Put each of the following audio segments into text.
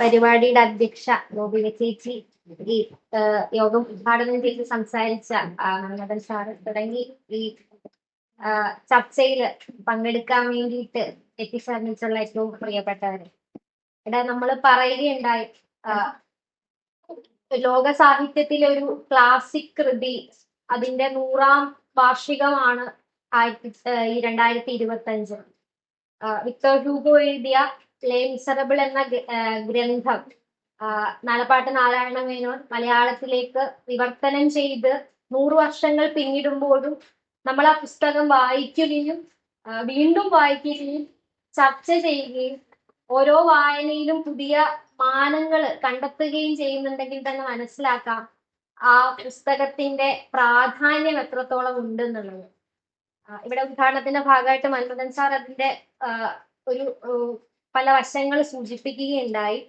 പരിപാടിയുടെ അധ്യക്ഷ ഗോപിക ചേച്ചി ഈ യോഗം ഉദ്ഘാടനം ചെയ്ത് സംസാരിച്ച നടൻ സാറ് തുടങ്ങി. ഈ ചർച്ചയിൽ പങ്കെടുക്കാൻ വേണ്ടിയിട്ട് എത്തിച്ചേർന്നിട്ടുള്ള ഏറ്റവും പ്രിയപ്പെട്ടവര്. ഇവിടെ നമ്മൾ പറയുകയുണ്ടായി ലോക സാഹിത്യത്തിലെ ഒരു ക്ലാസിക് കൃതി അതിന്റെ നൂറാം വാർഷികമാണ് ആയിരത്തി ഈ രണ്ടായിരത്തി ഇരുപത്തി അഞ്ച് വിക്ടർ ഹ്യൂഗോ എഴുതിയ ലേ മിസറബിൾ എന്ന ഗ്രന്ഥം നാലപ്പാട്ട് നാരായണ മേനോൻ മലയാളത്തിലേക്ക് വിവർത്തനം ചെയ്ത് നൂറ് വർഷങ്ങൾ പിന്നിടുമ്പോഴും നമ്മൾ ആ പുസ്തകം വായിക്കുകയും വീണ്ടും വായിക്കുകയും ചർച്ച ചെയ്യുകയും ഓരോ വായനയിലും പുതിയ മാനങ്ങൾ കണ്ടെത്തുകയും ചെയ്യുന്നുണ്ടെങ്കിൽ തന്നെ മനസ്സിലാക്കാം ആ പുസ്തകത്തിന്റെ പ്രാധാന്യം എത്രത്തോളം ഉണ്ട് എന്നുള്ളത് ഇവിടെ ഉദ്ഘാടനത്തിന്റെ ഭാഗമായിട്ട് മൻമദൻ സാർ അതിന്റെ ഒരു പല വശങ്ങൾ സൂചിപ്പിക്കുകയുണ്ടായി.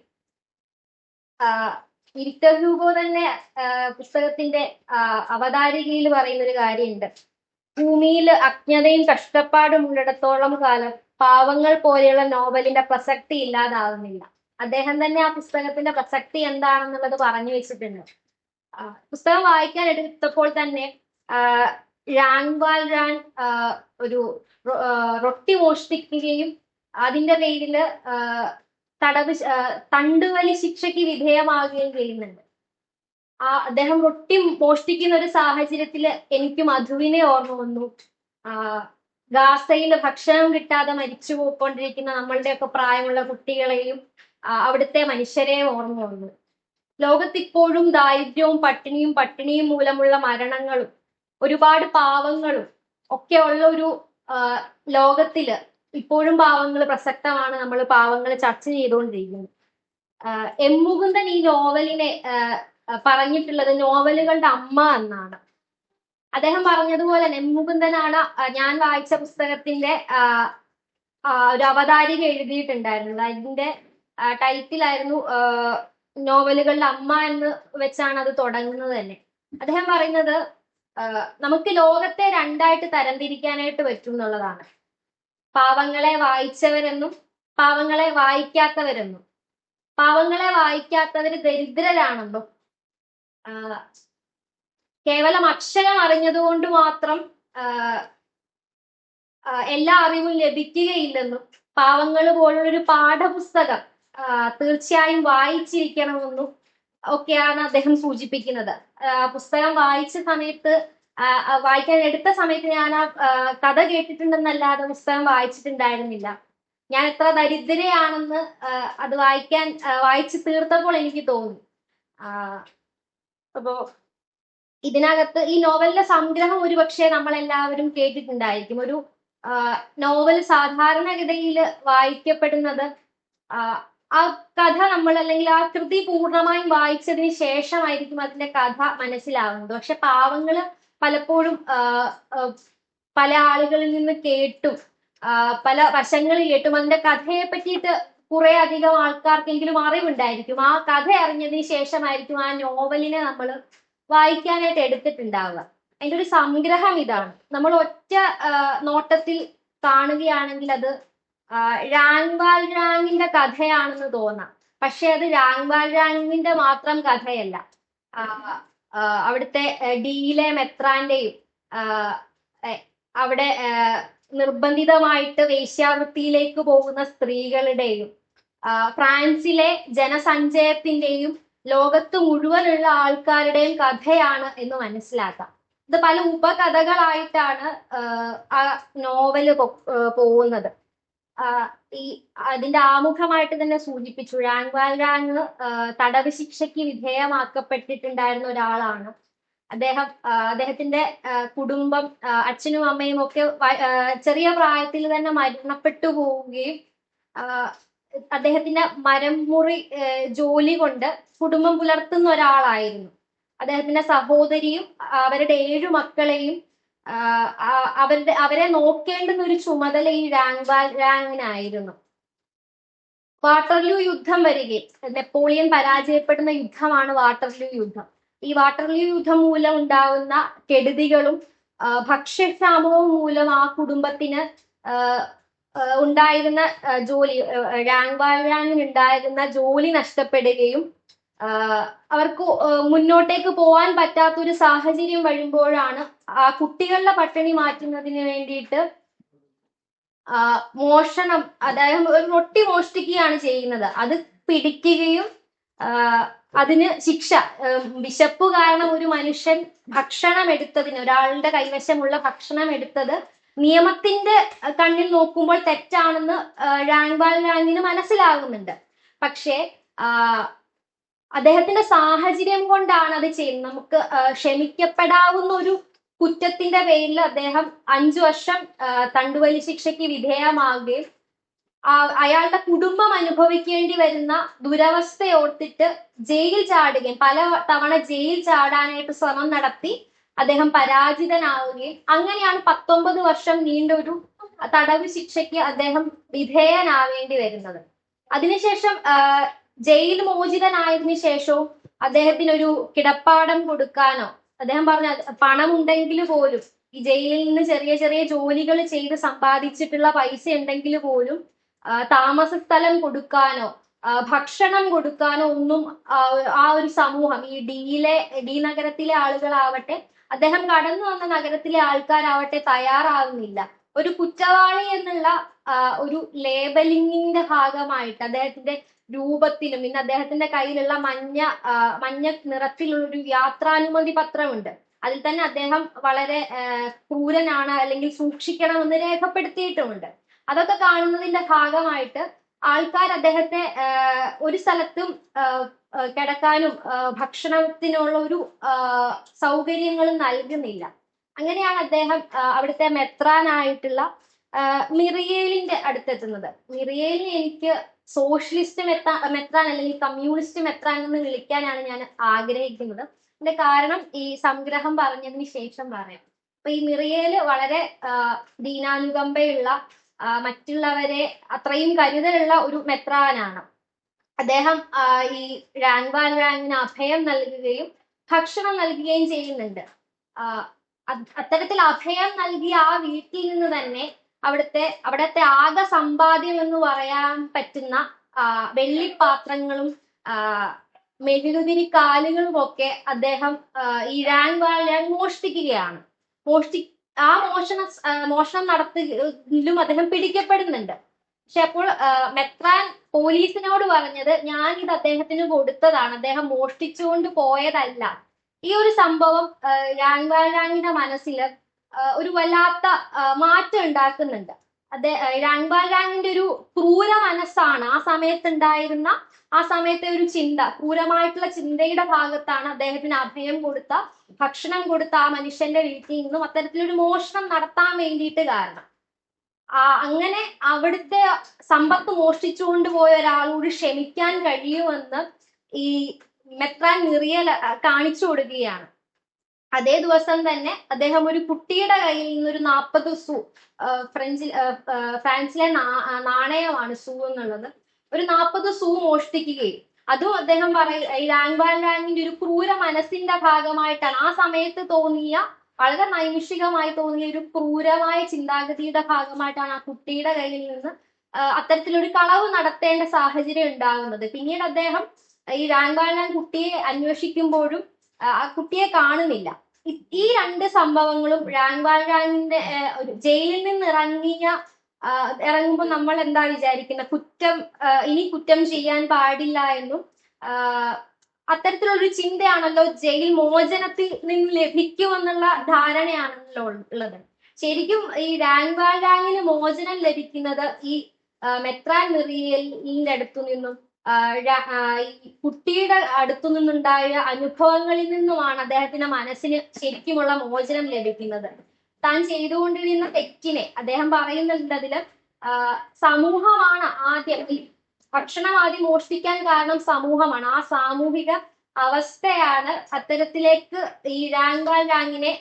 വിക്ടർ തന്നെ പുസ്തകത്തിന്റെ അവതാരികയിൽ പറയുന്ന ഒരു കാര്യമുണ്ട്. ഭൂമിയിൽ അജ്ഞതയും കഷ്ടപ്പാടും ഉള്ളിടത്തോളം കാലം പാവങ്ങൾ പോലെയുള്ള നോവലിന്റെ പ്രസക്തി ഇല്ലാതാവുന്നില്ല. അദ്ദേഹം തന്നെ ആ പുസ്തകത്തിന്റെ പ്രസക്തി എന്താണെന്നുള്ളത് പറഞ്ഞു വെച്ചിട്ടുണ്ട്. പുസ്തകം വായിക്കാൻ എടുത്തപ്പോൾ തന്നെ ആഹ് രാങ്വാൽ രാൻ ഒരു റൊട്ടി മോഷ്ടിക്കുകയും അതിന്റെ പേരിൽ തടവ് തണ്ടുവലി ശിക്ഷയ്ക്ക് വിധേയമാവുകയും ചെയ്യുന്നുണ്ട്. ആ അദ്ദേഹം ഒട്ടി മോഷ്ടിക്കുന്ന ഒരു സാഹചര്യത്തിൽ എനിക്ക് മധുവിനെ ഓർമ്മ വന്നു. ഗാസയിൽ ഭക്ഷണം കിട്ടാതെ മരിച്ചു പോയിക്കൊണ്ടിരിക്കുന്ന നമ്മളുടെയൊക്കെ പ്രായമുള്ള കുട്ടികളെയും അവിടുത്തെ മനുഷ്യരെയും ഓർമ്മ വന്നു. ലോകത്തിപ്പോഴും ദാരിദ്ര്യവും പട്ടിണിയും പട്ടിണിയും മൂലമുള്ള മരണങ്ങളും ഒരുപാട് പാവങ്ങളും ഒക്കെ ഉള്ള ഒരു ലോകത്തിൽ ഇപ്പോഴും പാവങ്ങൾ പ്രസക്തമാണ് നമ്മൾ പാവങ്ങൾ ചർച്ച ചെയ്തുകൊണ്ടിരിക്കുന്നത് എം മുകുന്ദൻ ഈ നോവലിനെ പറഞ്ഞിട്ടുള്ളത് നോവലുകളുടെ അമ്മ എന്നാണ്. അദ്ദേഹം പറഞ്ഞതുപോലെ തന്നെ എം മുകുന്ദനാണ് ഞാൻ വായിച്ച പുസ്തകത്തിന്റെ ഒരു അവതാരിക എഴുതിയിട്ടുണ്ടായിരുന്നത്. അതിന്റെ ടൈറ്റിലായിരുന്നു നോവലുകളുടെ അമ്മ എന്ന് വെച്ചാണ് അത് തുടങ്ങുന്നത് തന്നെ. അദ്ദേഹം പറയുന്നത് നമുക്ക് ലോകത്തെ രണ്ടായിട്ട് തരംതിരിക്കാനായിട്ട് പറ്റും എന്നുള്ളതാണ്. പാവങ്ങളെ വായിച്ചവരെന്നും പാവങ്ങളെ വായിക്കാത്തവരെന്നും. പാവങ്ങളെ വായിക്കാത്തവര് ദരിദ്രരാണെന്നും. കേവലം അക്ഷരം അറിഞ്ഞതുകൊണ്ട് മാത്രം എല്ലാ അറിവും ലഭിക്കുകയില്ലെന്നും പാവങ്ങൾ പോലുള്ളൊരു പാഠപുസ്തകം തീർച്ചയായും വായിച്ചിരിക്കണമെന്നും ഒക്കെയാണ് അദ്ദേഹം സൂചിപ്പിക്കുന്നത്. പുസ്തകം വായിച്ച സമയത്ത് വായിക്കാൻ എടുത്ത സമയത്ത് ഞാൻ ആ കഥ കേട്ടിട്ടുണ്ടെന്നല്ലാതെ പുസ്തകം വായിച്ചിട്ടുണ്ടായിരുന്നില്ല. ഞാൻ എത്ര ദരിദ്രയാണെന്ന് അത് വായിക്കാൻ വായിച്ചു തീർത്തപ്പോൾ എനിക്ക് തോന്നി. അപ്പോ ഇതിനകത്ത് ഈ നോവലിന്റെ സംഗ്രഹം ഒരുപക്ഷെ നമ്മൾ എല്ലാവരും കേട്ടിട്ടുണ്ടായിരിക്കും. ഒരു നോവൽ സാധാരണഗതിയിൽ വായിക്കപ്പെടുന്നത് ആ കഥ നമ്മൾ അല്ലെങ്കിൽ ആ കൃതി പൂർണമായും വായിച്ചതിന് ശേഷമായിരിക്കും അതിന്റെ കഥ മനസ്സിലാവുന്നത്. പക്ഷെ പാവങ്ങൾ പലപ്പോഴും പല ആളുകളിൽ നിന്ന് കേട്ടും പല വശങ്ങളിൽ കേട്ടും. അതിന്റെ കഥയെ പറ്റിയിട്ട് കുറെ അധികം ആൾക്കാർക്കെങ്കിലും അറിവുണ്ടായിരിക്കും. ആ കഥ അറിഞ്ഞതിന് ശേഷമായിരിക്കും ആ നോവലിനെ നമ്മൾ വായിക്കാനായിട്ട് എടുത്തിട്ടുണ്ടാവുക. അതിന്റെ ഒരു സംഗ്രഹം ഇതാണ്. നമ്മൾ ഒറ്റ നോട്ടത്തിൽ കാണുകയാണെങ്കിൽ അത് രാങ്വാൽ രാങ്ങിന്റെ കഥയാണെന്ന് തോന്നാം. പക്ഷെ അത് രാങ്വാൽ രാങ്ങിന്റെ മാത്രം കഥയല്ല. അവിടുത്തെ ഡിയിലെ മെത്രാന്റെയും അവിടെ നിർബന്ധിതമായിട്ട് വേശ്യാവൃത്തിയിലേക്ക് പോകുന്ന സ്ത്രീകളുടെയും ഫ്രാൻസിലെ ജനസഞ്ചയത്തിന്റെയും ലോകത്ത് മുഴുവനുള്ള ആൾക്കാരുടെയും കഥയാണ് എന്ന് മനസ്സിലാക്കാം. ഇത് പല ഉപകഥകളായിട്ടാണ് ആ നോവൽ പോകുന്നത്. ഈ അതിന്റെ ആമുഖമായിട്ട് തന്നെ സൂചിപ്പിച്ചു. റാങ്വാൽ റാങ് തടവ് ശിക്ഷയ്ക്ക് വിധേയമാക്കപ്പെട്ടിട്ടുണ്ടായിരുന്ന ഒരാളാണ്. അദ്ദേഹം അദ്ദേഹത്തിന്റെ കുടുംബം അച്ഛനും അമ്മയും ഒക്കെ ചെറിയ പ്രായത്തിൽ തന്നെ മരണപ്പെട്ടു പോവുകയും അദ്ദേഹത്തിന്റെ മരം മുറി ജോലി കൊണ്ട് കുടുംബം പുലർത്തുന്ന ഒരാളായിരുന്നു. അദ്ദേഹത്തിന്റെ സഹോദരിയും അവരുടെ ഏഴു മക്കളെയും അവരുടെ അവരെ നോക്കേണ്ടുന്ന ഒരു ചുമതല ഈ രാങ്വാൽ രാങ്ങിനായിരുന്നു വാട്ടർലൂ യുദ്ധം വരികയും നെപ്പോളിയൻ പരാജയപ്പെടുന്ന യുദ്ധമാണ് വാട്ടർലൂ യുദ്ധം. ഈ വാട്ടർലൂ യുദ്ധം മൂലം ഉണ്ടാകുന്ന കെടുതികളും ഭക്ഷ്യക്ഷാമവും മൂലം ആ കുടുംബത്തിന് ഉണ്ടായിരുന്ന ജോലി റാങ്ക് വാഴാങ്ങിന് ഉണ്ടായിരുന്ന ജോലി നഷ്ടപ്പെടുകയും അവർക്ക് മുന്നോട്ടേക്ക് പോകാൻ പറ്റാത്ത ഒരു സാഹചര്യം വരുമ്പോഴാണ് ആ കുട്ടികളുടെ പട്ടിണി മാറ്റുന്നതിന് വേണ്ടിയിട്ട് മോഷണം അതായത് റൊട്ടി മോഷ്ടിക്കുകയാണ് ചെയ്യുന്നത്. അത് പിടിക്കുകയും അതിന് ശിക്ഷ വിശപ്പ് കാരണം ഒരു മനുഷ്യൻ ഭക്ഷണം എടുത്തതിന് ഒരാളുടെ കൈവശമുള്ള ഭക്ഷണം എടുത്തത് നിയമത്തിന്റെ കണ്ണിൽ നോക്കുമ്പോൾ തെറ്റാണെന്ന് റാങ്ക്വാൾ റാങ്കിന് മനസ്സിലാകുന്നുണ്ട്. പക്ഷേ അദ്ദേഹത്തിന്റെ സാഹചര്യം കൊണ്ടാണ് അത് ചെയ്യുന്നത്. നമുക്ക് ക്ഷമിക്കപ്പെടാവുന്ന ഒരു കുറ്റത്തിന്റെ പേരിൽ അദ്ദേഹം അഞ്ചു വർഷം തണ്ടുവലി ശിക്ഷയ്ക്ക് വിധേയമാവുകയും ആ, അയാളുടെ കുടുംബം അനുഭവിക്കേണ്ടി വരുന്ന ദുരവസ്ഥ ഓർത്തിട്ട് ജയിൽ ചാടുകയും പല തവണ ജയിൽ ചാടാനായിട്ട് ശ്രമം നടത്തി അദ്ദേഹം പരാജിതനാവുകയും അങ്ങനെയാണ് പത്തൊമ്പത് വർഷം നീണ്ട ഒരു തടവ് ശിക്ഷയ്ക്ക് അദ്ദേഹം വിധേയനാവേണ്ടി വരുന്നത്. അതിനുശേഷം ജയിൽ മോചിതനായതിനു ശേഷവും അദ്ദേഹത്തിന് ഒരു കിടപ്പാടം കൊടുക്കാനോ? അദ്ദേഹം പറഞ്ഞ പണം ഉണ്ടെങ്കിൽ പോലും ഈ ജയിലിൽ നിന്ന് ചെറിയ ചെറിയ ജോലികൾ ചെയ്ത് സമ്പാദിച്ചിട്ടുള്ള പൈസ ഉണ്ടെങ്കിൽ പോലും താമസ സ്ഥലം കൊടുക്കാനോ ഭക്ഷണം കൊടുക്കാനോ ഒന്നും ആ, ഒരു സമൂഹം ഈ ഡിയിലെ ഡി നഗരത്തിലെ ആളുകളാവട്ടെ അദ്ദേഹം കടന്നു വന്ന നഗരത്തിലെ ആൾക്കാരാവട്ടെ തയ്യാറാകുന്നില്ല ഒരു കുറ്റവാളി എന്നുള്ള ഒരു ലേബലിംഗിന്റെ ഭാഗമായിട്ട് അദ്ദേഹത്തിന്റെ രൂപത്തിലും പിന്നെ അദ്ദേഹത്തിന്റെ കയ്യിലുള്ള മഞ്ഞ മഞ്ഞ നിറത്തിലുള്ള ഒരു യാത്രാനുമതി പത്രമുണ്ട്. അതിൽ തന്നെ അദ്ദേഹം വളരെ ക്രൂരനാണ് അല്ലെങ്കിൽ സൂക്ഷിക്കണമെന്ന് രേഖപ്പെടുത്തിയിട്ടുമുണ്ട്. അതൊക്കെ കാണുന്നതിന്റെ ഭാഗമായിട്ട് ആൾക്കാർ അദ്ദേഹത്തെ ഒരു സ്ഥലത്തും കിടക്കാനും ഭക്ഷണത്തിനുള്ള ഒരു സൗകര്യങ്ങളും നൽകുന്നില്ല. അങ്ങനെയാണ് അദ്ദേഹം അവിടുത്തെ മെത്രാനായിട്ടുള്ള മിറിയേലിന്റെ അടുത്തെത്തുന്നത്. മിറിയേലിനെ എനിക്ക് സോഷ്യലിസ്റ്റ് മെത്ത മെത്രാൻ അല്ലെങ്കിൽ കമ്മ്യൂണിസ്റ്റ് മെത്രാൻ എന്ന് വിളിക്കാനാണ് ഞാൻ ആഗ്രഹിക്കുന്നത്. അതിന്റെ കാരണം ഈ സംഗ്രഹം പറഞ്ഞതിന് ശേഷം പറയാം. അപ്പൊ ഈ മിറിയേൽ വളരെ ദീനാനുകമ്പയുള്ള മറ്റുള്ളവരെ അത്രയും കരുതലുള്ള ഒരു മെത്രാനാണ്. അദ്ദേഹം ഈ റാങ് റാങ്ക്വാൻ റാങ്കിന് അഭയം നൽകുകയും ഭക്ഷണം നൽകുകയും ചെയ്യുന്നുണ്ട്. അത്തരത്തിൽ അഭയം നൽകിയ ആ വീട്ടിൽ നിന്ന് തന്നെ അവിടുത്തെ അവിടുത്തെ ആകെ സമ്പാദ്യം എന്ന് പറയാൻ പറ്റുന്ന വെള്ളിപ്പാത്രങ്ങളും മെഴുകുതിരി കാലുകളും ഒക്കെ അദ്ദേഹം ഈ റാങ്ക് മോഷ്ടിക്കുകയാണ്. മോഷ്ടി ആ മോഷണ മോഷണം നടത്തിലും അദ്ദേഹം പിടിക്കപ്പെടുന്നുണ്ട്. പക്ഷെ അപ്പോൾ മെത്രാൻ പോലീസിനോട് പറഞ്ഞത് ഞാൻ ഇത് അദ്ദേഹത്തിന് കൊടുത്തതാണ് അദ്ദേഹം മോഷ്ടിച്ചുകൊണ്ട് പോയതല്ല. ഈ ഒരു സംഭവം രാങ്വാഴാങ്ങിന്റെ മനസ്സിൽ ഒരു വല്ലാത്ത മാറ്റം ഉണ്ടാക്കുന്നുണ്ട്. അതെ രാങ്വാഴാങ്ങിന്റെ ഒരു ക്രൂര മനസ്സാണ്. ആ സമയത്ത് ഉണ്ടായിരുന്ന ആ സമയത്തെ ഒരു ചിന്ത ക്രൂരമായിട്ടുള്ള ചിന്തയുടെ ഭാഗത്താണ് അദ്ദേഹത്തിന് അഭയം കൊടുത്ത ഭക്ഷണം കൊടുത്ത ആ മനുഷ്യന്റെ വീട്ടിൽ നിന്നും അത്തരത്തിലൊരു മോഷണം നടത്താൻ വേണ്ടിയിട്ട് കാരണം. ആ അങ്ങനെ അവിടുത്തെ സമ്പത്ത് മോഷ്ടിച്ചുകൊണ്ട് പോയ ഒരാളോട് ക്ഷമിക്കാൻ കഴിയുമെന്ന് ഈ മെത്രാൻ നിറിയൽ കാണിച്ചു കൊടുക്കുകയാണ്. അതേ ദിവസം തന്നെ അദ്ദേഹം ഒരു കുട്ടിയുടെ കയ്യിൽ നിന്നൊരു നാൽപ്പത് സു ഫ്രഞ്ചിൽ ഫ്രാൻസിലെ നാണയമാണ് സൂ എന്നുള്ളത്. ഒരു നാൽപ്പത് സൂ മോഷ്ടിക്കുകയും അതും അദ്ദേഹം പറയും ഈ ലാങ്ബാൻ ലാങ്ങിന്റെ ഒരു ക്രൂര മനസ്സിന്റെ ഭാഗമായിട്ടാണ്. ആ സമയത്ത് തോന്നിയ വളരെ നൈമിഷികമായി തോന്നിയ ഒരു ക്രൂരമായ ചിന്താഗതിയുടെ ഭാഗമായിട്ടാണ് ആ കുട്ടിയുടെ കയ്യിൽ നിന്ന് അത്തരത്തിലൊരു കളവ് നടത്തേണ്ട സാഹചര്യം ഉണ്ടാകുന്നത്. പിന്നീട് അദ്ദേഹം ഈ റാങ്കാലാൻ കുട്ടിയെ അന്വേഷിക്കുമ്പോഴും ആ, കുട്ടിയെ കാണുന്നില്ല. ഈ രണ്ട് സംഭവങ്ങളും റാങ്വാൽ റാങ്കിന്റെ ജയിലിൽ നിന്ന് ഇറങ്ങിയ ഇറങ്ങുമ്പോൾ നമ്മൾ എന്താ വിചാരിക്കുന്നത് കുറ്റം ഇനി കുറ്റം ചെയ്യാൻ പാടില്ല എന്നും അത്തരത്തിലുള്ളൊരു ചിന്തയാണല്ലോ ജയിൽ മോചനത്തിൽ നിന്ന് ലഭിക്കുമെന്നുള്ള ധാരണയാണല്ലോ ഉള്ളത്. ശരിക്കും ഈ റാങ്വാൽ റാങ്കിന് മോചനം ലഭിക്കുന്നത് ഈ മെത്രാൻ മെറിയലിന്റെ അടുത്തു നിന്നും കുട്ടിയുടെ അടുത്തു നിന്നുണ്ടായ അനുഭവങ്ങളിൽ നിന്നുമാണ് അദ്ദേഹത്തിന്റെ മനസ്സിന് ശരിക്കുമുള്ള മോചനം ലഭിക്കുന്നത്. താൻ ചെയ്തുകൊണ്ടിരുന്ന തെറ്റിനെ അദ്ദേഹം പറയുന്നുണ്ട് അതിൽ സമൂഹമാണ് ആദ്യം. ഈ ഭക്ഷണം ആദ്യം മോഷ്ടിക്കാൻ കാരണം സമൂഹമാണ്. ആ സാമൂഹിക അവസ്ഥയാണ് അത്തരത്തിലേക്ക് ഈ റാങ്കാൻ റാങ്ങിനെ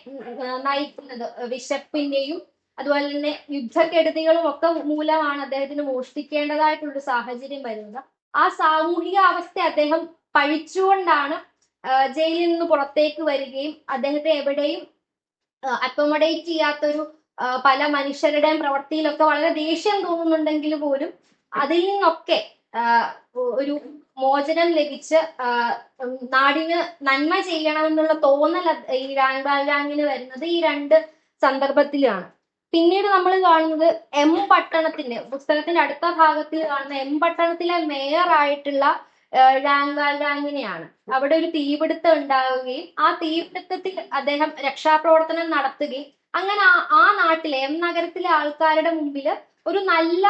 നയിക്കുന്നത്. വിശപ്പിന്റെയും അതുപോലെ തന്നെ യുദ്ധക്കെടുതികളും ഒക്കെ മൂലമാണ് അദ്ദേഹത്തിന് മോഷ്ടിക്കേണ്ടതായിട്ടുള്ള സാഹചര്യം വരുന്നത്. ആ സാമൂഹിക അവസ്ഥ അദ്ദേഹം പഴിച്ചുകൊണ്ടാണ് ജയിലിൽ നിന്ന് പുറത്തേക്ക് വരികയും അദ്ദേഹത്തെ എവിടെയും അക്കോമഡേറ്റ് ചെയ്യാത്തൊരു പല മനുഷ്യരുടെയും പ്രവൃത്തിയിലൊക്കെ വളരെ ദേഷ്യം തോന്നുന്നുണ്ടെങ്കിൽ പോലും അതിൽ നിന്നൊക്കെ ഒരു മോചനം ലഭിച്ച് നാടിന് നന്മ ചെയ്യണമെന്നുള്ള തോന്നൽ ഈ രാങ് ബാൽരാങ്ങിന് വരുന്നത് ഈ രണ്ട് സന്ദർഭത്തിലാണ്. പിന്നീട് നമ്മൾ കാണുന്നത് എം പട്ടണത്തിന്റെ പുസ്തകത്തിന്റെ അടുത്ത ഭാഗത്തിൽ കാണുന്ന എം പട്ടണത്തിലെ മേയർ ആയിട്ടുള്ള രാങ് അവിടെ ഒരു തീപിടുത്തം ഉണ്ടാവുകയും ആ തീപിടുത്തത്തിൽ അദ്ദേഹം രക്ഷാപ്രവർത്തനം നടത്തുകയും അങ്ങനെ ആ- നാട്ടിലെ എം നഗരത്തിലെ ആൾക്കാരുടെ മുമ്പിൽ ഒരു നല്ല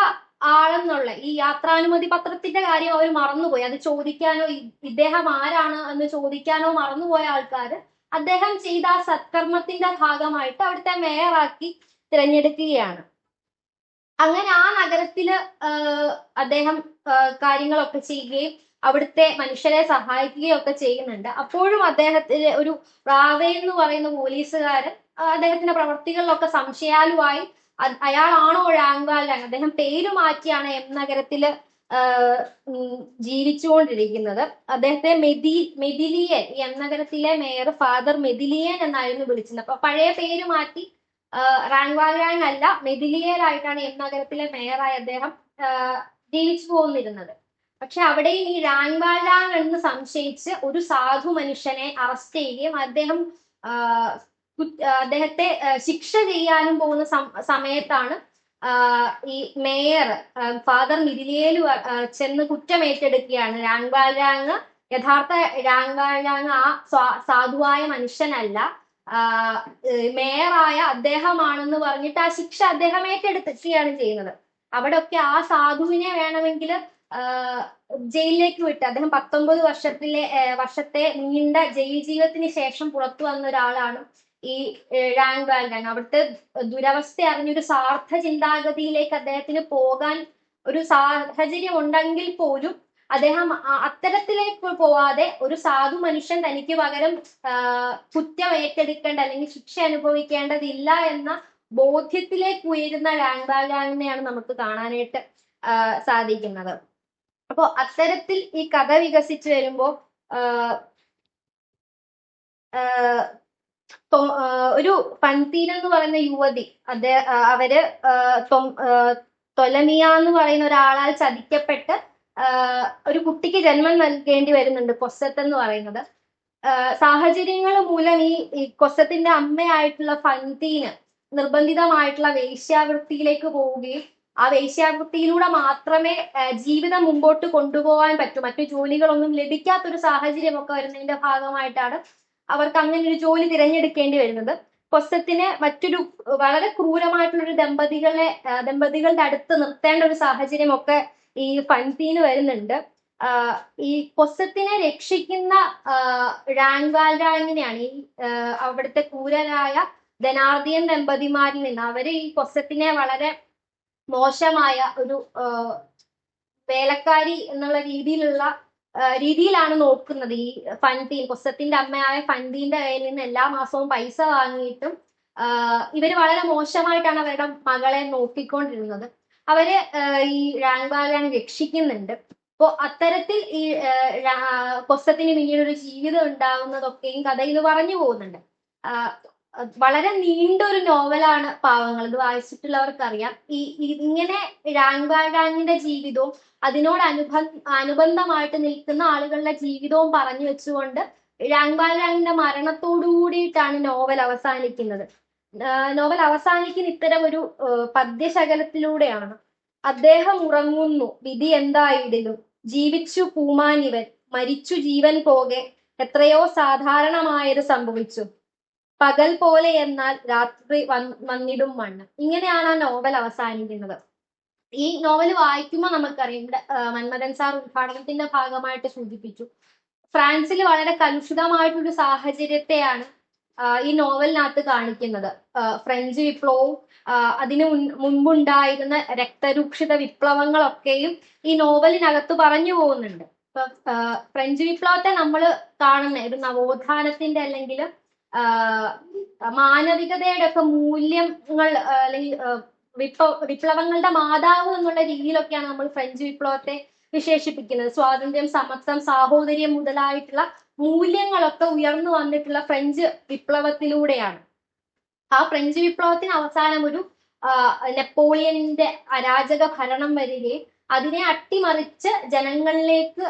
ആളെന്നുള്ള ഈ യാത്രാനുമതി പത്രത്തിന്റെ കാര്യം അവർ മറന്നുപോയി. അത് ചോദിക്കാനോ ഇദ്ദേഹം ആരാണ് എന്ന് ചോദിക്കാനോ മറന്നുപോയ ആൾക്കാര് അദ്ദേഹം ചെയ്ത ആ സത്കർമ്മത്തിന്റെ ഭാഗമായിട്ട് അവിടുത്തെ മേയറാക്കി തിരഞ്ഞെടുക്കുകയാണ്. അങ്ങനെ ആ നഗരത്തിൽ അദ്ദേഹം കാര്യങ്ങളൊക്കെ ചെയ്യുകയും അവിടുത്തെ മനുഷ്യരെ സഹായിക്കുകയും ഒക്കെ ചെയ്യുന്നുണ്ട്. അപ്പോഴും അദ്ദേഹത്തിന് ഒരു റാവേ എന്ന് പറയുന്ന പോലീസുകാരൻ അദ്ദേഹത്തിന്റെ പ്രവർത്തികളിലൊക്കെ സംശയാലുവായി അയാളാണോ റാങ്വാലാങ് അദ്ദേഹം പേര് മാറ്റിയാണ് എം നഗരത്തിൽ ജീവിച്ചുകൊണ്ടിരിക്കുന്നത്. അദ്ദേഹത്തെ മെദി മെദിലിയൻ എം നഗരത്തിലെ മേയർ ഫാദർ മെദിലിയൻ എന്നായിരുന്നു വിളിച്ചത് അപ്പൊ പഴയ പേര് മാറ്റി റാങ്വാലാങ് അല്ല മെദിലിയൻ ആയിട്ടാണ് എം നഗരത്തിലെ മേയറായി അദ്ദേഹം ജീവിച്ചു പോന്നിരുന്നത്. പക്ഷെ അവിടെയും ഈ റാങ്വാലാങ് എന്ന് സംശയിച്ച് ഒരു സാധു മനുഷ്യനെ അറസ്റ്റ് ചെയ്യുകയും അദ്ദേഹം അദ്ദേഹത്തെ ശിക്ഷ ചെയ്യാനും പോകുന്ന സമയത്താണ് ഈ മേയർ ഫാദർ മിഥിലിയേലു ചെന്ന് കുറ്റമേറ്റെടുക്കുകയാണ്. രാങ്വാലാങ് യഥാർത്ഥ രാങ്വാലാങ് ആ സാധുവായ മനുഷ്യനല്ല. മേയറായ അദ്ദേഹമാണെന്ന് പറഞ്ഞിട്ട് ആ ശിക്ഷ അദ്ദേഹം ഏറ്റെടുക്കുകയാണ് ചെയ്യുന്നത്. അവിടെയൊക്കെ ആ സാധുവിനെ വേണമെങ്കിൽ ജയിലിലേക്ക് വിട്ട് അദ്ദേഹം പത്തൊമ്പത് വർഷത്തിലെ വർഷത്തെ നീണ്ട ജയിൽ ജീവിതത്തിന് ശേഷം പുറത്തു വന്ന ഒരാളാണ് ഈ റാങ് വാൽഡാങ് അവിടുത്തെ ദുരവസ്ഥ അറിഞ്ഞൊരു സ്വാർത്ഥ ചിന്താഗതിയിലേക്ക് അദ്ദേഹത്തിന് പോകാൻ ഒരു സാഹചര്യം ഉണ്ടെങ്കിൽ പോലും അദ്ദേഹം അത്തരത്തിലേക്ക് പോവാതെ ഒരു സാധു മനുഷ്യൻ തനിക്ക് പകരം കുറ്റം ഏറ്റെടുക്കേണ്ട അല്ലെങ്കിൽ ശിക്ഷ അനുഭവിക്കേണ്ടതില്ല എന്ന ബോധ്യത്തിലേക്ക് ഉയരുന്ന ബാലാങ്ങിനെയാണ് നമുക്ക് കാണാനായിട്ട് സാധിക്കുന്നത്. അപ്പോ അത്തരത്തിൽ ഈ കഥ വികസിച്ചു വരുമ്പോ ആഹ് ആഹ് തൊ- ആഹ് ഒരു പൻതീന എന്ന് പറയുന്ന യുവതി അതേ അവർ തൊലമിയ എന്ന് പറയുന്ന ഒരാളാൽ ചതിക്കപ്പെട്ട് ഒരു കുട്ടിക്ക് ജന്മം നൽകേണ്ടി വരുന്നുണ്ട് കൊസത്ത് എന്ന് പറയുന്നത്. സാഹചര്യങ്ങൾ മൂലം ഈ കൊസത്തിന്റെ അമ്മയായിട്ടുള്ള ഫന്തീന് നിർബന്ധിതമായിട്ടുള്ള വേശ്യാവൃത്തിയിലേക്ക് പോവുകയും ആ വേശ്യാവൃത്തിയിലൂടെ മാത്രമേ ജീവിതം മുമ്പോട്ട് കൊണ്ടുപോകാൻ പറ്റൂ. മറ്റു ജോലികളൊന്നും ലഭിക്കാത്തൊരു സാഹചര്യമൊക്കെ വരുന്നതിന്റെ ഭാഗമായിട്ടാണ് അവർക്ക് അങ്ങനെ ഒരു ജോലി തിരഞ്ഞെടുക്കേണ്ടി വരുന്നത്. കൊസത്തിന് മറ്റൊരു വളരെ ക്രൂരമായിട്ടുള്ള ഒരു ദമ്പതികളെ ദമ്പതികളുടെ അടുത്ത് നിർത്തേണ്ട ഒരു സാഹചര്യമൊക്കെ ഈ ഫൺസീന് വരുന്നുണ്ട്. ഈ കൊസത്തിനെ രക്ഷിക്കുന്ന റാങ്വാൽറാങ്ങിനെയാണ് ഈ ആ, അവിടുത്തെ ക്രൂരരായ ധനാർദിയൻ ദമ്പതിമാരിൽ നിന്ന് അവർ ഈ കൊസത്തിനെ വളരെ മോശമായ ഒരു വേലക്കാരി എന്നുള്ള രീതിയിലുള്ള രീതിയിലാണ് നോക്കുന്നത് ഈ ഫൻതീൻ കൊസത്തിന്റെ അമ്മയായ ഫൻതീന്റെ കയ്യിൽ നിന്ന് എല്ലാ മാസവും പൈസ വാങ്ങിയിട്ടും ഇവർ വളരെ മോശമായിട്ടാണ് അവരുടെ മകളെ നോക്കിക്കൊണ്ടിരുന്നത്. അവരെ ഈ ഈ റാങ്കാലാണ് രക്ഷിക്കുന്നുണ്ട്. അപ്പോ അത്തരത്തിൽ ഈ കൊസത്തിന് പിന്നീട് ഒരു ജീവിതം ഉണ്ടാവുന്നതൊക്കെയും കഥയിൽ പറഞ്ഞു പോകുന്നുണ്ട്. വളരെ നീണ്ടൊരു നോവലാണ് പാവങ്ങൾ. ഇത് വായിച്ചിട്ടുള്ളവർക്കറിയാം. ഈ ഇങ്ങനെ റാങ്കാലാങ്ങിന്റെ ജീവിതവും അതിനോട് അനുബ അനുബന്ധമായിട്ട് നിൽക്കുന്ന ആളുകളുടെ ജീവിതവും പറഞ്ഞു വെച്ചുകൊണ്ട് രാങ്പാലാങ്ങിന്റെ മരണത്തോടു കൂടിയിട്ടാണ് നോവൽ അവസാനിക്കുന്നത്. നോവൽ അവസാനിക്കുന്ന ഇത്തരം ഒരു പദ്യശകലത്തിലൂടെയാണ്. അദ്ദേഹം ഉറങ്ങുന്നു വിധി എന്തായിടിലും. ജീവിച്ചു പൂമാനിവൻ മരിച്ചു ജീവൻ പോകെ എത്രയോ സാധാരണമായത് സംഭവിച്ചു. പകൽ പോലെ എന്നാൽ രാത്രി വന്നിടും മണ്ണ്. ഇങ്ങനെയാണ് ആ നോവൽ അവസാനിക്കുന്നത്. ഈ നോവൽ വായിക്കുമ്പോൾ നമുക്കറിയാം ഇവിടെ മന്മഥൻ സാർ ഉദ്ഘാടനത്തിന്റെ ഭാഗമായിട്ട് സൂചിപ്പിച്ചു. ഫ്രാൻസിൽ വളരെ കലുഷിതമായിട്ടൊരു സാഹചര്യത്തെയാണ് ഈ നോവലിനകത്ത് കാണിക്കുന്നത്. ഫ്രഞ്ച് വിപ്ലവവും അതിന് അതിനു മുൻ- മുൻപുണ്ടായിരുന്ന രക്തരൂക്ഷിത വിപ്ലവങ്ങളൊക്കെയും ഈ നോവലിനകത്ത് പറഞ്ഞു പോകുന്നുണ്ട്. ഇപ്പൊ ഫ്രഞ്ച് വിപ്ലവത്തെ നമ്മൾ കാണുന്ന ഒരു നവോത്ഥാനത്തിന്റെ അല്ലെങ്കിൽ മാനവികതയുടെ ഒക്കെ മൂല്യങ്ങൾ അല്ലെങ്കിൽ വിപ്ലവ വിപ്ലവങ്ങളുടെ മാതാവ് എന്നുള്ള രീതിയിലൊക്കെയാണ് നമ്മൾ ഫ്രഞ്ച് വിപ്ലവത്തെ വിശേഷിപ്പിക്കുന്നത്. സ്വാതന്ത്ര്യം സമത്വം സാഹോദര്യം മുതലായിട്ടുള്ള മൂല്യങ്ങളൊക്കെ ഉയർന്നു വന്നിട്ടുള്ള ഫ്രഞ്ച് വിപ്ലവത്തിലൂടെയാണ്. ആ ഫ്രഞ്ച് വിപ്ലവത്തിന് അവസാനം ഒരു നെപ്പോളിയന്റെ അരാജക ഭരണം വരികയും അതിനെ അട്ടിമറിച്ച് ജനങ്ങളിലേക്ക്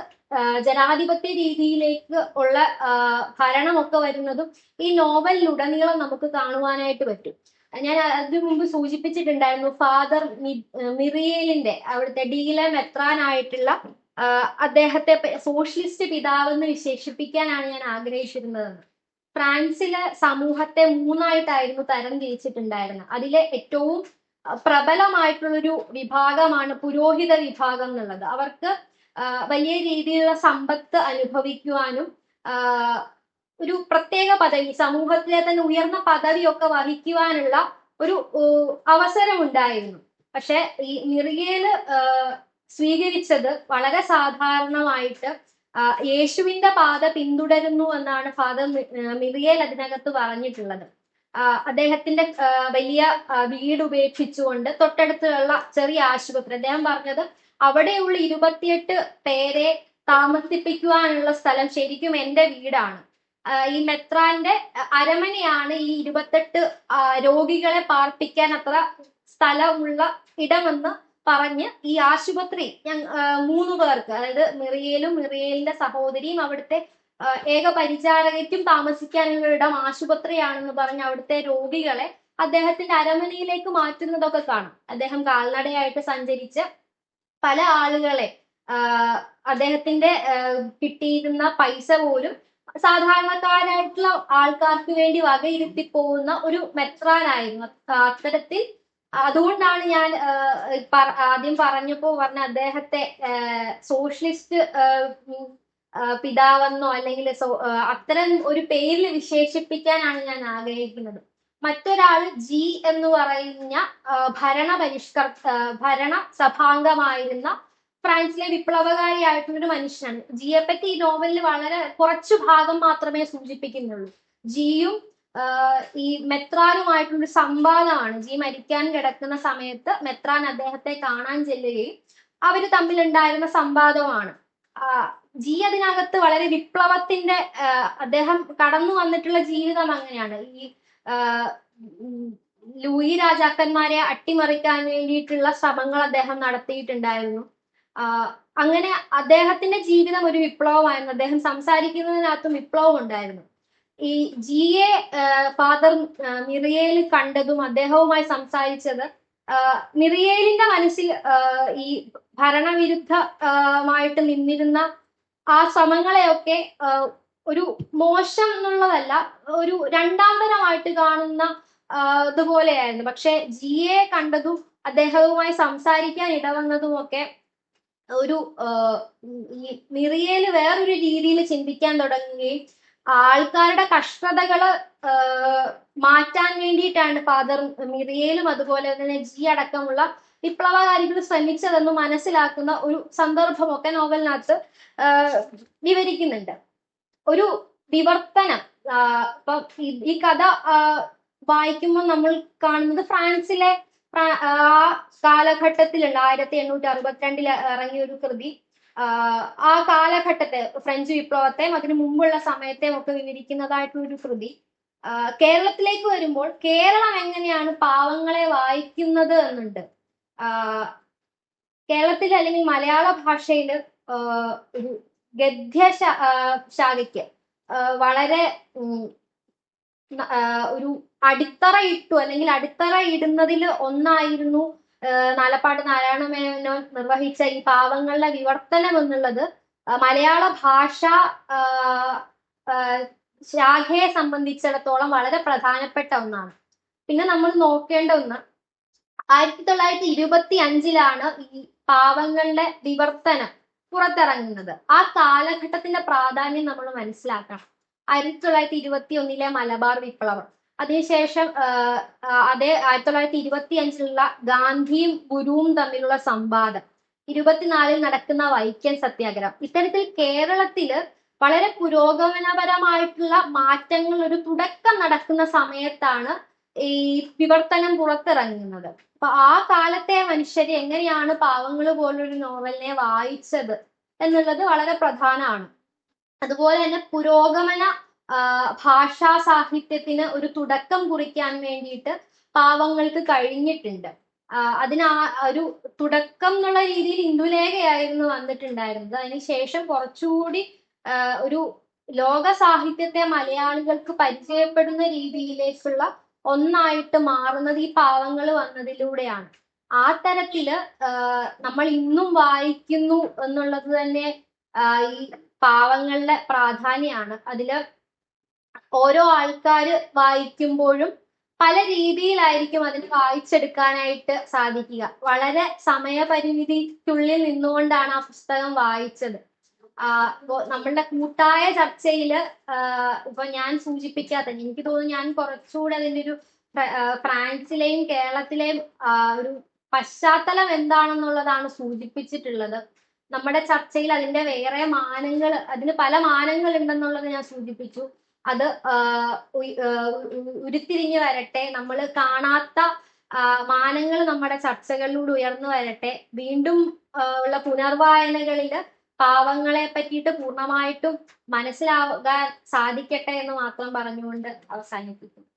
ജനാധിപത്യ രീതിയിലേക്ക് ഉള്ള ഭരണമൊക്കെ വരുന്നതും ഈ നോവലിലുടനീളം നമുക്ക് കാണുവാനായിട്ട് പറ്റും. ഞാൻ അതിനു മുമ്പ് സൂചിപ്പിച്ചിട്ടുണ്ടായിരുന്നു ഫാദർ മിറിയേലിന്റെ അവിടുത്തെ ഡീലെ മെത്രാനായിട്ടുള്ള അദ്ദേഹത്തെ സോഷ്യലിസ്റ്റ് പിതാവ് എന്ന് വിശേഷിപ്പിക്കാനാണ് ഞാൻ ആഗ്രഹിച്ചിരുന്നതെന്ന്. ഫ്രാൻസിലെ സമൂഹത്തെ മൂന്നായിട്ടായിരുന്നു തരം തിരിച്ചിട്ടുണ്ടായിരുന്നത്. അതിലെ ഏറ്റവും പ്രബലമായിട്ടുള്ളൊരു വിഭാഗമാണ് പുരോഹിത വിഭാഗം എന്നുള്ളത്. അവർക്ക് വലിയ രീതിയിലുള്ള സമ്പത്ത് അനുഭവിക്കുവാനും ഒരു പ്രത്യേക പദവി സമൂഹത്തിലെ തന്നെ ഉയർന്ന പദവിയൊക്കെ വഹിക്കുവാനുള്ള ഒരു അവസരം അവസരമുണ്ടായിരുന്നു. പക്ഷെ ഈ ആ, സ്വീകരിച്ചത് വളരെ സാധാരണമായിട്ട് യേശുവിന്റെ പാത പിന്തുടരുന്നു എന്നാണ് ഫാദർ മിറിയൽ അതിനകത്ത് പറഞ്ഞിട്ടുള്ളത്. അദ്ദേഹത്തിന്റെ വലിയ വീട് ഉപേക്ഷിച്ചുകൊണ്ട് തൊട്ടടുത്തുള്ള ചെറിയ ആശുപത്രി അദ്ദേഹം പറഞ്ഞത് അവിടെയുള്ള ഇരുപത്തിയെട്ട് പേരെ താമസിപ്പിക്കുവാനുള്ള സ്ഥലം ശരിക്കും എന്റെ വീടാണ്. ഈ മെത്രാന്റെ അരമനയാണ് ഈ ഇരുപത്തെട്ട് രോഗികളെ പാർപ്പിക്കാൻ അത്ര സ്ഥലമുള്ള ഇടമെന്ന് പറഞ്ഞ് ഈ ആശുപത്രി മൂന്ന് പേർക്ക് അതായത് മിറിയേലും മിറിയേലിന്റെ സഹോദരിയും അവിടുത്തെ ഏക പരിചാരകയ്ക്കും താമസിക്കാനുള്ള ഇടം ആശുപത്രിയാണെന്ന് പറഞ്ഞ് അവിടുത്തെ രോഗികളെ അദ്ദേഹത്തിന്റെ അരമനയിലേക്ക് മാറ്റുന്നതൊക്കെ കാണാം. അദ്ദേഹം കാൽനടയായിട്ട് സഞ്ചരിച്ച് പല ആളുകളെ അദ്ദേഹത്തിന്റെ കിട്ടിയിരുന്ന പൈസ പോലും സാധാരണക്കാരായിട്ടുള്ള ആൾക്കാർക്ക് വേണ്ടി വകയിരുത്തി പോകുന്ന ഒരു മെത്രാനായിരുന്നു. അത്തരത്തിൽ അതുകൊണ്ടാണ് ഞാൻ ആദ്യം പറഞ്ഞപ്പോ പറഞ്ഞ അദ്ദേഹത്തെ സോഷ്യലിസ്റ്റ് പിതാവെന്നോ അല്ലെങ്കിൽ അത്തരം ഒരു പേരിൽ വിശേഷിപ്പിക്കാനാണ് ഞാൻ ആഗ്രഹിക്കുന്നത്. മറ്റൊരാൾ ജി എന്ന് പറയുന്ന ഭരണ പരിഷ്കർ ഭരണ സഭാംഗമായിരുന്ന ഫ്രാൻസിലെ വിപ്ലവകാരിയായിട്ടുള്ള ഒരു മനുഷ്യനാണ്. ജിയെ പറ്റി ഈ നോവലിൽ വളരെ കുറച്ചു ഭാഗം മാത്രമേ സൂചിപ്പിക്കുന്നുള്ളൂ. ജിയും ഈ മെത്രാനുമായിട്ടുള്ള സംവാദമാണ്. ജി മരിക്കാൻ കിടക്കുന്ന സമയത്ത് മെത്രാൻ അദ്ദേഹത്തെ കാണാൻ ചെല്ലുകയും അവർ തമ്മിലുണ്ടായിരുന്ന സംവാദമാണ്. ജി അതിനകത്ത് വളരെ വിപ്ലവത്തിന്റെ അദ്ദേഹം കടന്നു വന്നിട്ടുള്ള ജീവിതം അങ്ങനെയാണ്. ഈ ലൂയി രാജാക്കന്മാരെ അട്ടിമറിക്കാൻ വേണ്ടിയിട്ടുള്ള ശ്രമങ്ങൾ അദ്ദേഹം നടത്തിയിട്ടുണ്ടായിരുന്നു. അങ്ങനെ അദ്ദേഹത്തിന്റെ ജീവിതം ഒരു വിപ്ലവമായിരുന്നു. അദ്ദേഹം സംസാരിക്കുന്നതിനകത്തും വിപ്ലവം ഉണ്ടായിരുന്നു ഈ ജിയെ ഫാദർ മിറിയയിൽ കണ്ടതും അദ്ദേഹവുമായി സംസാരിച്ചത് മിറിയേലിന്റെ മനസ്സിൽ ഈ ഭരണവിരുദ്ധമായിട്ട് നിന്നിരുന്ന ആ ശ്രമങ്ങളെയൊക്കെ ഒരു മോശം എന്നുള്ളതല്ല ഒരു രണ്ടാന്തരമായിട്ട് കാണുന്ന ഇതുപോലെയായിരുന്നു. പക്ഷെ ജിയെ കണ്ടതും അദ്ദേഹവുമായി സംസാരിക്കാൻ ഇടവന്നതും ഒക്കെ ഒരു മിറിയേൽ വേറൊരു രീതിയിൽ ചിന്തിക്കാൻ തുടങ്ങുകയും ആൾക്കാരുടെ കഷ്ടതകൾ മാറ്റാൻ വേണ്ടിയിട്ടാണ് ഫാദർ മിറിയേലും അതുപോലെ തന്നെ ജി അടക്കമുള്ള വിപ്ലവകാരികൾ ശ്രമിച്ചതെന്ന് മനസ്സിലാക്കുന്ന ഒരു സന്ദർഭമൊക്കെ നോവലിനകത്ത് വിവരിക്കുന്നുണ്ട്. ഒരു വിവർത്തനം ഇപ്പൊ ഈ- കഥ വായിക്കുമ്പോൾ നമ്മൾ കാണുന്നത് ഫ്രാൻസിലെ ഫ്രാ- ആ കാലഘട്ടത്തിലുള്ള ആയിരത്തി എണ്ണൂറ്റി അറുപത്തിരണ്ടിൽ ഇറങ്ങിയ ഒരു കൃതി. ആ, കാലഘട്ടത്തെ ഫ്രഞ്ച് വിപ്ലവത്തെയും അതിനു മുമ്പുള്ള സമയത്തെയും ഒക്കെ വിവരിക്കുന്നതായിട്ടുള്ള ഒരു കൃതി. കേരളത്തിലേക്ക് വരുമ്പോൾ കേരളം എങ്ങനെയാണ് പാവങ്ങളെ വായിക്കുന്നത് എന്നുണ്ട്. കേരളത്തിൽ അല്ലെങ്കിൽ മലയാള ഭാഷയിൽ ഒരു ഗദ്യ ശാഖയ്ക്ക് വളരെ ഒരു അടിത്തറ ഇട്ടു അല്ലെങ്കിൽ അടിത്തറ ഇടുന്നതിൽ ഒന്നായിരുന്നു ആ, നാലപ്പാട് നാരായണ മേനോൻ നിർവഹിച്ച ഈ പാവങ്ങളുടെ വിവർത്തനം എന്നുള്ളത് മലയാള ഭാഷ ശാഖയെ സംബന്ധിച്ചിടത്തോളം വളരെ പ്രധാനപ്പെട്ട ഒന്നാണ്. പിന്നെ നമ്മൾ നോക്കേണ്ട ഒന്ന് ആയിരത്തി തൊള്ളായിരത്തി ഇരുപത്തി അഞ്ചിലാണ് ഈ പാവങ്ങളുടെ വിവർത്തനം പുറത്തിറങ്ങുന്നത്. ആ കാലഘട്ടത്തിന്റെ പ്രാധാന്യം നമ്മൾ മനസ്സിലാക്കണം. ആയിരത്തി തൊള്ളായിരത്തി ഇരുപത്തി ഒന്നിലെ മലബാർ വിപ്ലവം. അതിനുശേഷം അതേ ആയിരത്തി തൊള്ളായിരത്തി ഇരുപത്തി അഞ്ചിലുള്ള ഗാന്ധിയും ഗുരുവും തമ്മിലുള്ള സംവാദം. ഇരുപത്തിനാലിൽ നടക്കുന്ന വൈക്കം സത്യാഗ്രഹം. ഇത്തരത്തിൽ കേരളത്തിൽ വളരെ പുരോഗമനപരമായിട്ടുള്ള മാറ്റങ്ങൾ ഒരു തുടക്കം നടക്കുന്ന സമയത്താണ് ഈ വിവർത്തനം പുറത്തിറങ്ങുന്നത്. അപ്പൊ ആ കാലത്തെ മനുഷ്യര് എങ്ങനെയാണ് പാവങ്ങൾ പോലൊരു നോവലിനെ വായിച്ചത് എന്നുള്ളത് വളരെ പ്രധാനമാണ്. അതുപോലെ തന്നെ പുരോഗമന ഭാഷാ സാഹിത്യത്തിന് ഒരു തുടക്കം കുറിക്കാൻ വേണ്ടിയിട്ട് പാവങ്ങൾക്ക് കഴിഞ്ഞിട്ടുണ്ട്. അതിന് ആ ഒരു തുടക്കം എന്നുള്ള രീതിയിൽ ഇന്ദുലേഖയായിരുന്നു വന്നിട്ടുണ്ടായിരുന്നത്. അതിനുശേഷം കുറച്ചുകൂടി ഒരു ലോക സാഹിത്യത്തെ മലയാളികൾക്ക് പരിചയപ്പെടുന്ന രീതിയിലേക്കുള്ള ഒന്നായിട്ട് മാറുന്നത് ഈ പാവങ്ങൾ വന്നതിലൂടെയാണ്. ആ തരത്തിൽ നമ്മൾ ഇന്നും വായിക്കുന്നു എന്നുള്ളത് തന്നെ ഈ പാവങ്ങളുടെ പ്രാധാന്യമാണ്. അതിൽ ഓരോ ആൾക്കാര് വായിക്കുമ്പോഴും പല രീതിയിലായിരിക്കും അതിന് വായിച്ചെടുക്കാനായിട്ട് സാധിക്കുക. വളരെ സമയപരിമിതിക്കുള്ളിൽ നിന്നുകൊണ്ടാണ് ആ പുസ്തകം വായിച്ചത്. നമ്മളുടെ കൂട്ടായ ചർച്ചയിൽ ഇപ്പൊ ഞാൻ സൂചിപ്പിക്കാത്ത എനിക്ക് തോന്നുന്നു ഞാൻ കുറച്ചുകൂടെ അതിന്റെ ഒരു ഫ്രാൻസിലെയും കേരളത്തിലെയും ഒരു പശ്ചാത്തലം എന്താണെന്നുള്ളതാണ് സൂചിപ്പിച്ചിട്ടുള്ളത്. നമ്മുടെ ചർച്ചയിൽ അതിന്റെ വേറെ മാനങ്ങൾ അതിന് പല മാനങ്ങൾ ഉണ്ടെന്നുള്ളത് ഞാൻ സൂചിപ്പിച്ചു. അത് ഉരുത്തിരിഞ്ഞു വരട്ടെ. നമ്മൾ കാണാത്ത മാനങ്ങൾ നമ്മുടെ ചർച്ചകളിലൂടെ ഉയർന്നു വരട്ടെ. വീണ്ടും ഉള്ള പുനർവായനകളിൽ പാവങ്ങളെ പറ്റിയിട്ട് പൂർണമായിട്ടും മനസ്സിലാകാൻ സാധിക്കട്ടെ എന്ന് മാത്രം പറഞ്ഞുകൊണ്ട് അവസാനിപ്പിക്കുന്നു.